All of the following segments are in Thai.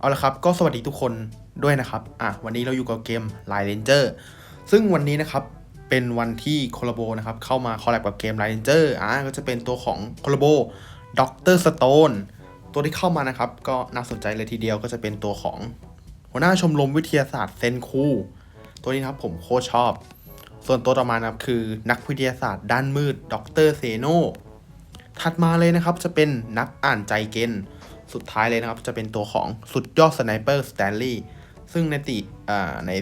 เอาละครับก็สวัสดีทุกคนด้วยนะครับอะวันนี้เราอยู่กับเกม Line Ranger ซึ่งวันนี้นะครับเป็นวันที่คอลโบนะครับเข้ามาคอลแลบกับเกม Line Ranger อะก็จะเป็นตัวของคอลโบด็อกเตอร์สโตนตัวที่เข้ามานะครับก็น่าสนใจเลยทีเดียวก็จะเป็นตัวของหัวหน้าชมรมวิทยาศาสตร์เซนคูตัวนี้นะครับผมโคตรชอบ ส่วนตัวต่อมานะครับคือนักวิทยาศาสตร์ด้านมืดด็อกเตอร์เซโนถัดมาเลยนะครับจะเป็นนักอ่านใจเกน สุดท้ายเลยนะครับ จะเป็นตัวของสุดยอดสไนเปอร์สแตนลีย์ซึ่งในติใน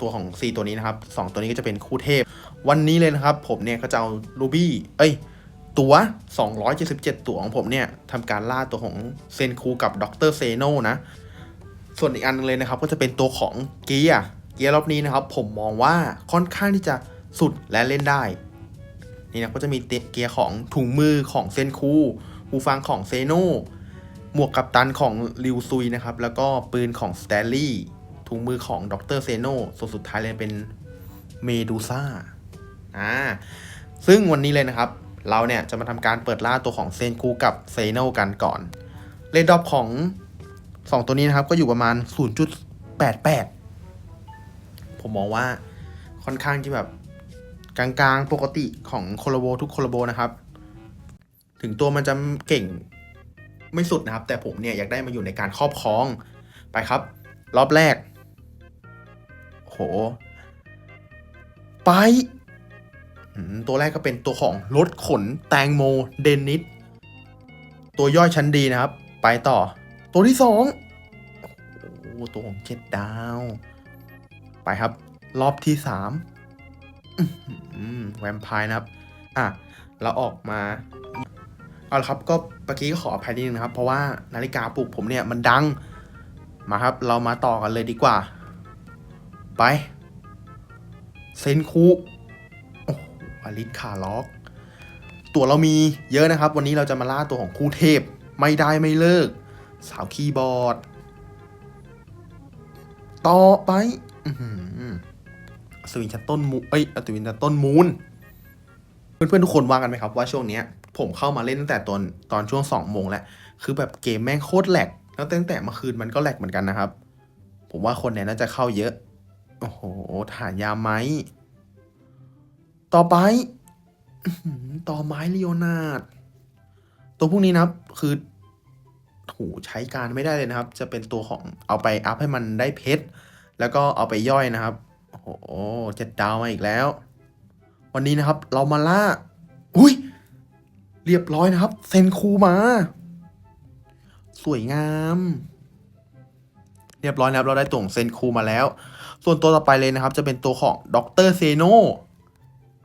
ตัวของ4ตัวนี้นะครับ 2 ตัวนี้ก็จะเป็นคู่เทพ วันนี้เลยนะครับ ผมเนี่ยก็จะเอาลูบี้เอ้ย ตัว 277 ตัวของผมเนี่ยทำการล่าตัวของเซนคูกับดรเซโนนะ ส่วนอีกอันหนึงเลยนะครับ ก็จะเป็นตัวของเกียร์เกียร์รอบนี้นะครับ ผมมองว่าค่อนข้างที่จะสุดและเล่นได้ นี่นะก็จะมีเกียร์ของถุงมือของเซนคูหูฟังของเซโน หมวกกัปตันของริวซุยนะครับ แล้วก็ปืนของสแตนลีย์ถุงมือของดรเซโนส่วนสุดท้ายเลยเป็นเมดูซ่าอ่าซึ่งวันนี้เลยนะครับ เราเนี่ยจะมาทำการเปิดล่าตัวของเซนคูกับเซโนกันก่อนเลดดอปของ 2 ตัวนี้นะครับ ก็อยู่ประมาณ 0.88 ผมมองว่าค่อนข้างที่แบบกลางๆปกติของโคโลโบทุกโคโลโบนะครับ ถึงตัวมันจะเก่ง ไม่สุดนะครับ แต่ผมเนี่ยอยากได้มาอยู่ในการครอบครองไปครับ รอบแรก โห ไป ตัวแรกก็เป็นตัวของรถขนแตงโมเดนิสตัวย่อยชั้นดีนะครับ ไปต่อ ตัวที่สองโอ้ตัวของเจ็ดดาว ไปครับ รอบที่สามแวมไพร์นะครับ อะ เราออกมา เอาละครับก็เมื่อกี้ก็ขออภัยนิดนึงนะครับ เพราะว่านาฬิกาปลุกผมเนี่ยมันดังมาครับ เรามาต่อกันเลยดีกว่า ไป เซนคูโอ้อลิสคาล็อก ตัวเรามีเยอะนะครับ วันนี้เราจะมาล่าตัวของคู่เทพ ไม่ได้ไม่เลิก สาวคีย์บอร์ด ต่อไปอสวินชันต้นมูเอ้ยสวินชันต้นมูนเพื่อนๆทุกคนว่ากันไหมครับว่าช่วงเนี้ย ผมเข้ามาเล่นตั้งแต่ตอนตอนช่วงสองโมงแล้ว คือแบบเกมแม่งโคตรแหลก แล้วตั้งแต่เมื่อคืนมันก็แหลกเหมือนกันนะครับ ผมว่าคนเนี่ยน่าจะเข้าเยอะ โอ้โห ฐานยาไม้ ต่อไป ต่อไม้ลีโอนาดตัวพวกนี้นะครับ คือโหใช้การไม่ได้เลยนะครับ จะเป็นตัวของเอาไปอัพให้มันได้เพชร แล้วก็เอาไปย่อยนะครับ โอ้โหเจ็ดดาวมาอีกแล้ว วันนี้นะครับ เรามาล่า อุ้ย เรียบร้อยนะครับ เซนคูมา สวยงาม เรียบร้อยนะครับ เราได้ตัวของเซนคูมาแล้ว ส่วนตัวต่อไปเลยนะครับ จะเป็นตัวของดรเซโน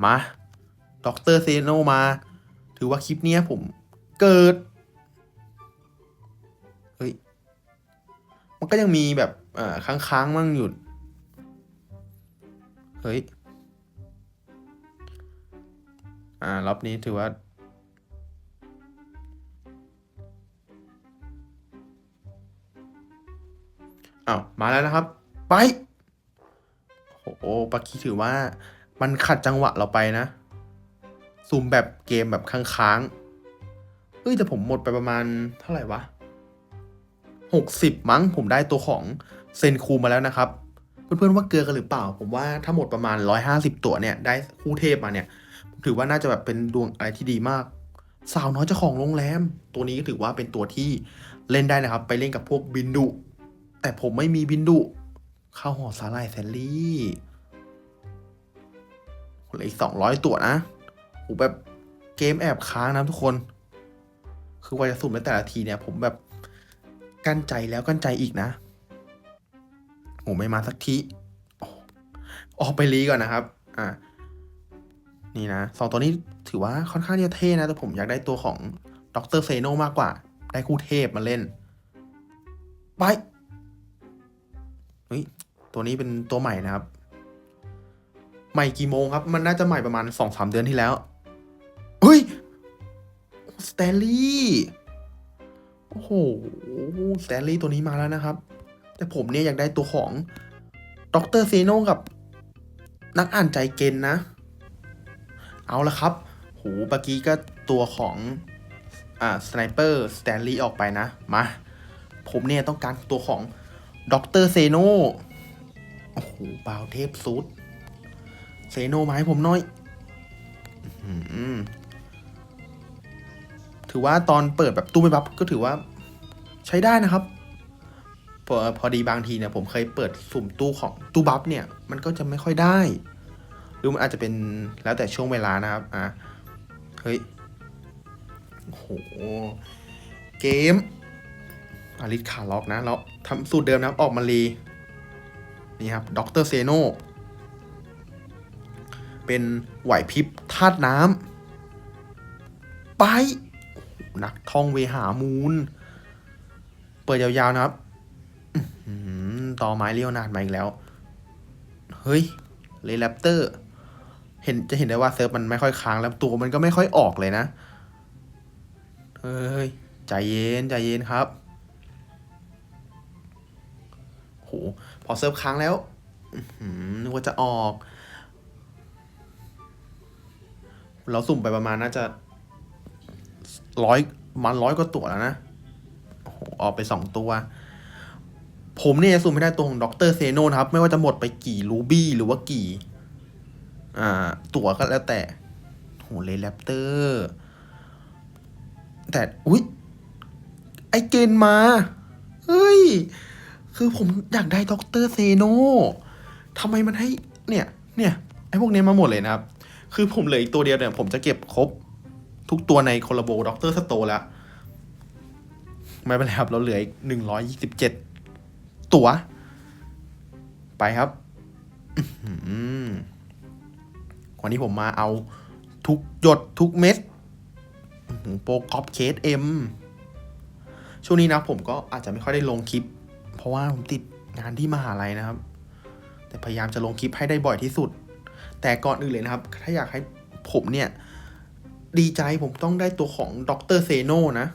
มาดรเซโนมา ถือว่าคลิปเนี้ยผมเกิด เฮ้ย มันก็ยังมีแบบอ่อค้างๆมั่งอยู่เฮ้ย อ่ารอบนี้ถือว่า อ้าวมาแล้วนะครับ ไป โอ้โหปักกี้ถือว่า มันขัดจังหวะเราไปนะ ซูมแบบเกมแบบค้างๆเอ้ย แต่ผมหมดไปประมาณเท่าไหร่วะหกสิบมั้งผมได้ตัวของเซนคูมาแล้วนะครับ เพื่อนๆว่าเกลือกันหรือเปล่า ผมว่าถ้าหมดประมาณ150ตัวเนี่ย ได้คู่เทพมาเนี่ยผมถือว่าน่าจะแบบเป็นดวงอะไรที่ดีมาก สาวน้อยเจ้าของโรงแรม ตัวนี้ก็ถือว่าเป็นตัวที่เล่นได้นะครับ ไปเล่นกับพวกบินดุ แต่ผมไม่มีบินดุข้าวหอสาลายแซลลี่เหลืออีกสองร้อยตัวนะโหแบบเกมแอบค้างนะทุกคน คือว่าจะสุ่มในแต่ละทีเนี่ย ผมแบบกั้นใจแล้วกั้นใจอีกนะโหไม่มาสักทีออกไปรีก่อนนะครับ อ่า นี่นะสองตัวนี้ถือว่าค่อนข้างที่จะเท่นะ แต่ผมอยากได้ตัวของด็อกเตอร์เซโนมากกว่า ได้คู่เทพมาเล่น ไป เฮ้ยตัวนี้เป็นตัวใหม่นะครับ ใหม่กี่โมงครับ มันน่าจะใหม่ประมาณสองสามเดือนที่แล้ว เฮ้ยสแตนลีย์โอ้โหสแตนลีย์ตัวนี้มาแล้วนะครับ แต่ผมเนี่ยอยากได้ตัวของด็อกเตอรเซโนกับ นักอ่านใจเกนนะ เอาละครับโหเมื่อกี้ก็ตัวของอ่าสไนเปอร์สแตนลีย์ออกไปนะ มา ผมเนี่ยต้องการตัวของ ด็อกเตอร์เซโนโอ้โหบาเทพซูดเซโนมาให้ผมหน่อยถือว่าตอนเปิดแบบตู้ไม่บับก็ถือว่า ใช้ได้นะครับ พอพอดีบางทีเนี่ย ผมเคยเปิดสุ่มตู้ของตู้บัฟเนี่ย มันก็จะไม่ค่อยได้ หรือมันอาจจะเป็นแล้วแต่ช่วงเวลานะครับ อะ เฮ้ยโอ้โหเกม อาริสขาล็อกนะแล้วทำสูตรเดิมนะออกมาลีนี่ครับด็อกเตอร์เซโนเป็นไหวพริบธาตุน้ำไป นักท่องเวหามูล เปิดยาวๆนะครับต่อไม้เลี้ยวนานมาอีกแล้ว เฮ้ยเลแรปเตอร์ เห็นจะเห็นได้ว่าเซิร์ฟมันไม่ค่อยค้างแล้วตัวมันก็ไม่ค่อยออกเลยนะ เฮ้ย ใจเย็น ใจเย็นครับ พอเซิร์ฟค้างแล้วนึกว่าจะออก เราสุ่มไปประมาณน่าจะร้อยมันร้อยกว่าตัวแล้วนะโอ้โหออกไปสองตัว ผมเนี่ยจะสุ่มไม่ได้ตัวของด็อกเตอร์เซโนนะครับ ไม่ว่าจะหมดไปกี่รูบี้หรือว่ากี่ อ่า ตั๋วก็แล้วแต่โหเลยแรปเตอร์ แต่ อุ๊ย ไอเกณฑ์มา เฮ้ย คือผมอยากได้ด็อกเตอร์เซโนทำไมมันให้เนี่ยเนี่ยไอพวกนี้มาหมดเลยนะครับ คือผมเหลืออีกตัวเดียวเนี่ย ผมจะเก็บครบ ทุกตัวในคอลลาโบด็อกเตอร์สโตแล้ว ไม่เป็นไรครับ เราเหลืออีกหนึ่งร้อยยี่สิบเจ็ดตัว ไปครับอื้อหือวันนี้ผมมาเอาทุกหยดทุกเม็ดโปรกอปเคสเอ็มช่วงนี้นะผมก็อาจจะไม่ค่อยได้ลงคลิป ราะว่าผมติดงานที่มหาลัยนะครับ แต่พยายามจะลงคลิปให้ได้บ่อยที่สุด แต่ก่อนอื่นเลยนะครับ ถ้าอยากให้ผมเนี่ย ดีใจผมต้องได้ตัวของด็อกเตอร์เซโนนะ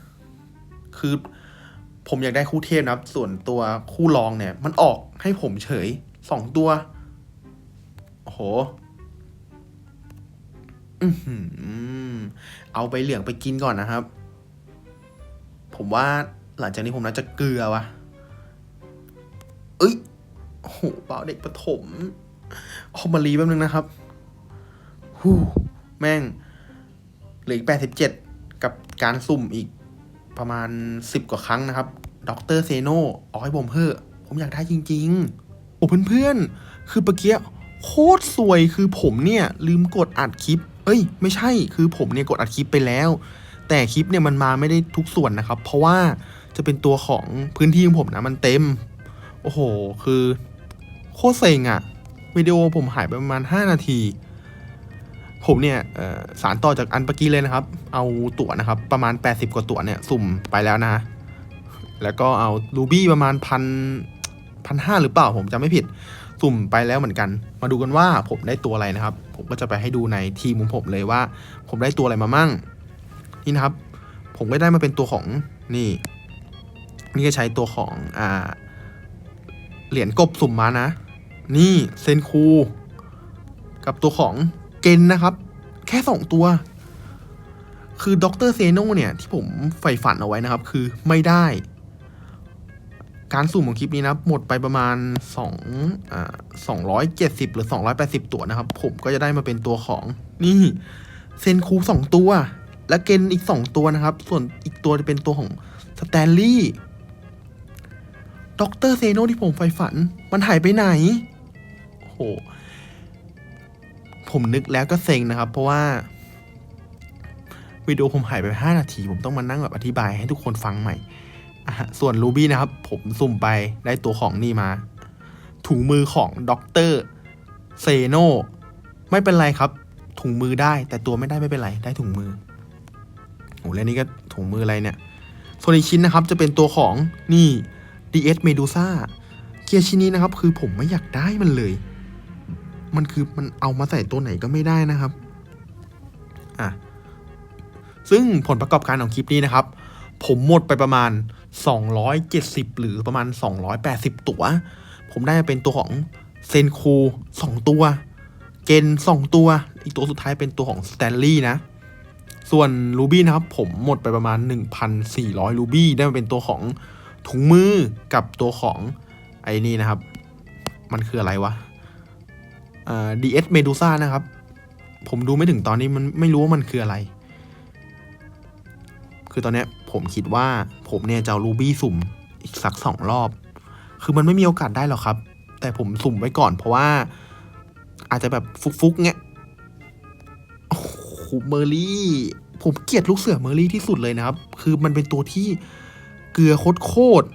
คือผมอยากได้คู่เทพนะครับ ส่วนตัวคู่รองเนี่ย มันออกให้ผมเฉยสองตัว โอ้โหเอาใบเหลืองไปกินก่อนนะครับ ผมว่าหลังจากนี้ผมน่าจะเกลือว่ะ เอ้ยโอ้โหเปล่าเด็กประถมออกมารีแป๊บนึงนะครับฮู้แม่งเหลืออีกแปดสิบเจ็ดกับการสุ่มอีกประมาณสิบกว่าครั้งนะครับด็อกเตอร์เซโนออกให้ผมเพ้อผมอยากได้จริง ๆ โอ้เพื่อนๆ คือเมื่อกี้โคตรสวยคือผมเนี่ยลืมกดอัดคลิป เอ้ย ไม่ใช่คือผมเนี่ยกดอัดคลิปไปแล้ว แต่คลิปเนี่ยมันมาไม่ได้ทุกส่วนนะครับ เพราะว่าจะเป็นตัวของพื้นที่ของผมนะมันเต็ม โอ้โห คือโคตรเซ็งอะวิดีโอผมหายไปประมาณ 5 นาที ผมเนี่ยสารต่อจากอันเมื่อกี้เลยนะครับ เอาตั๋วนะครับ ประมาณ 80 กว่าตั๋วเนี่ย สุ่มไปแล้วนะ แล้วก็เอารูบี้ประมาณพันพันห้าหรือเปล่าผมจำไม่ผิด สุ่มไปแล้วเหมือนกัน มาดูกันว่าผมได้ตัวอะไรนะครับ ผมก็จะไปให้ดูในทีมของผมเลยว่า ผมได้ตัวอะไรมามั่ง นี่นะครับ ผมก็ได้มาเป็นตัวของนี่ นี่ก็ใช้ตัวของอ่า เหรียญกบสุ่มมานะ นี่เซนคู กับตัวของเกนนะครับ แค่สองตัว คือด็อกเตอร์เซโนเนี่ย ที่ผมใฝ่ฝันเอาไว้นะครับ คือไม่ได้ การสุ่มของคลิปนี้นะหมดไปประมาณ2อ่า270 หรือ 280 ตัวนะครับ ผมก็จะได้มาเป็นตัวของนี่เซนคูสองตัว และเกนอีก2ตัวนะครับ ส่วนอีกตัวจะเป็นตัวของสแตนลีย์ ด็อกเตอร์เซโนที่ผมใฝ่ฝัน มันหายไปไหน โอ้โห ผมนึกแล้วก็เซ็งนะครับ เพราะว่า วิดีโอผมหายไป 5 นาที ผมต้องมานั่งแบบอธิบายให้ทุกคนฟังใหม่ ส่วนรูบี้นะครับ ผมสุ่มไปได้ตัวของนี่มา ถุงมือของด็อกเตอร์เซโนไม่เป็นไรครับ ถุงมือได้ แต่ตัวไม่ได้ไม่เป็นไร ได้ถุงมือโอ้แล้วนี่ก็ถุงมืออะไรเนี่ยส่วนอีกชิ้นนะครับจะเป็นตัวของนี่ DS Medusa เกียร์ชิ้นนี้นะครับ คือผมไม่อยากได้มันเลย มันคือมันเอามาใส่ตัวไหนก็ไม่ได้นะครับอะซึ่งผลประกอบการของคลิปนี้นะครับ ผมหมดไปประมาณ 270 หรือประมาณ 280 ตัว ผมได้เป็นตัวของเซนคู2ตัว เกน2ตัว อีกตัวสุดท้ายเป็นตัวของสแตนลีย์นะ ส่วนรูบี้นะครับ ผมหมดไปประมาณ 1,400รูบี้ได้มาเป็นตัวของ ถุงมือกับตัวของไอ้นี่นะครับ มันคืออะไรวะเอ่อ DS Medusa นะครับ ผมดูไม่ถึงตอนนี้มันไม่รู้ว่ามันคืออะไร คือตอนนี้ผมคิดว่าผมเนี่ยจะรูบี้สุ่มอีกสักสองรอบ คือมันไม่มีโอกาสได้หรอกครับ แต่ผมสุ่มไว้ก่อนเพราะว่าอาจจะแบบฟุกๆเงี้ยโอ้โหเมอร์ลี่ ผมเกลียดลูกเสือเมอร์ลี่ที่สุดเลยนะครับ คือมันเป็นตัวที่ เกลือโคตร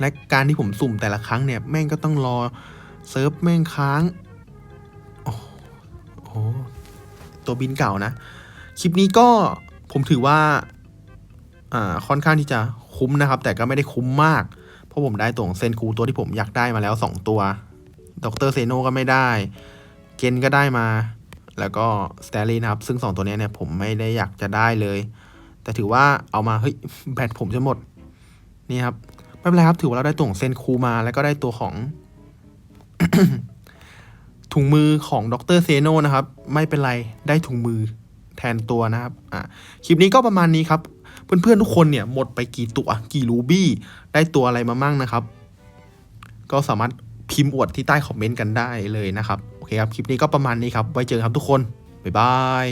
และการที่ผมสุ่มแต่ละครั้งเนี่ย แม่งก็ต้องรอเซิร์ฟแม่งค้าง โอ้โห ตัวบินเก่านะ คลิปนี้ก็ผมถือว่า อ่า ค่อนข้างที่จะคุ้มนะครับ แต่ก็ไม่ได้คุ้มมาก เพราะผมได้ตัวของเซนคูตัวที่ผมอยากได้มาแล้วสองตัวดรเซโนก็ไม่ได้ เกนก็ได้มา แล้วก็สเตลลีนะครับ ซึ่งสองตัวเนี้ยเนี่ยผมไม่ได้อยากจะได้เลย แต่ถือว่าเอามาเฮ้ยแบตผมจะหมดนี่ครับไม่เป็นไรครับถือว่าเราได้ตัวของเซนคูมาแล้วก็ได้ตัวของ ถุงมือของดรเซโนนะครับ ไม่เป็นไรได้ถุงมือแทนตัวนะครับอะคลิปนี้ก็ประมาณนี้ครับ เพื่อนๆทุกคนเนี่ยหมดไปกี่ตัวกี่รูบี้ได้ตัวอะไรมามั่งนะครับ ก็สามารถพิมพ์อวดที่ใต้คอมเมนต์กันได้เลยนะครับ โอเคครับ คลิปนี้ก็ประมาณนี้ครับ ไว้เจอกันครับทุกคน บ๊ายบาย